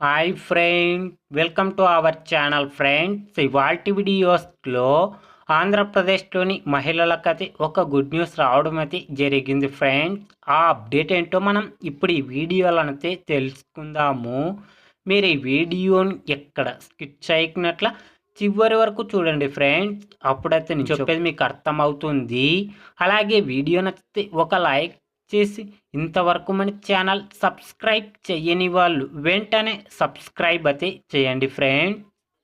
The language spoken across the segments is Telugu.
Hi friend welcome to our channel friends ఇవాల్టి వీడియోస్లో ఆంధ్రప్రదేశ్లోని మహిళలకైతే ఒక గుడ్ న్యూస్ రావడం అయితే జరిగింది ఫ్రెండ్స్ ఆ అప్డేట్ ఏంటో మనం ఇప్పుడు ఈ వీడియోలనైతే తెలుసుకుందాము. మీరు ఈ వీడియోని ఎక్కడ స్కిప్ చేయకున్నట్ల చివరి వరకు చూడండి ఫ్రెండ్స్ అప్పుడైతే నేను చెప్పేది మీకు అర్థమవుతుంది. అలాగే వీడియో నచ్చితే ఒక లైక్ చేసి ఇంతవరకు మన ఛానల్ సబ్స్క్రైబ్ చేయని వాళ్ళు వెంటనే సబ్స్క్రైబ్ అయితే చేయండి ఫ్రెండ్.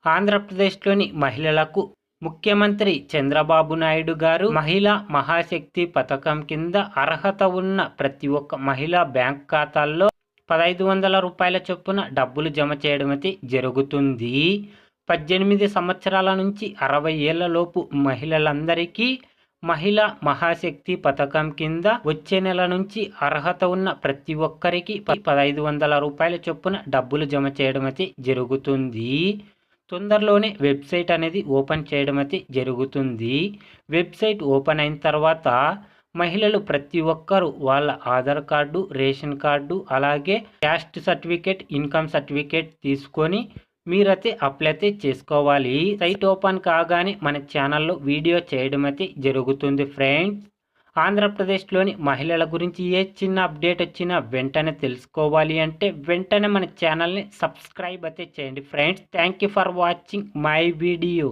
ఆంధ్రప్రదేశ్లోని మహిళలకు ముఖ్యమంత్రి చంద్రబాబు నాయుడు గారు మహిళా మహాశక్తి పథకం కింద అర్హత ఉన్న ప్రతి ఒక్క మహిళా బ్యాంక్ ఖాతాల్లో పదహైదు వందల రూపాయల చొప్పున డబ్బులు జమ చేయడం అయితే జరుగుతుంది. పద్దెనిమిది సంవత్సరాల నుంచి అరవై ఏళ్ళలోపు మహిళలందరికీ మహిళా మహాశక్తి పథకం కింద వచ్చే నెల నుంచి అర్హత ఉన్న ప్రతి ఒక్కరికి పదహైదు వందల రూపాయల చొప్పున డబ్బులు జమ చేయడం అయితే జరుగుతుంది. తొందరలోనే వెబ్సైట్ అనేది ఓపెన్ చేయడం అయితే జరుగుతుంది. వెబ్సైట్ ఓపెన్ అయిన తర్వాత మహిళలు ప్రతి ఒక్కరు వాళ్ళ ఆధార్ కార్డు రేషన్ కార్డు అలాగే క్యాస్ట్ సర్టిఫికేట్ ఇన్కమ్ సర్టిఫికేట్ తీసుకొని మీరైతే అప్లై అయితే చేసుకోవాలి. సైట్ ఓపెన్ కాగానే మన ఛానల్లో వీడియో చేయడం అయితే జరుగుతుంది ఫ్రెండ్స్. ఆంధ్రప్రదేశ్లోని మహిళల గురించి ఏ చిన్న అప్డేట్ వచ్చినా వెంటనే తెలుసుకోవాలి అంటే వెంటనే మన ఛానల్ని సబ్స్క్రైబ్ అయితే చేయండి friends. Thank you for watching my video.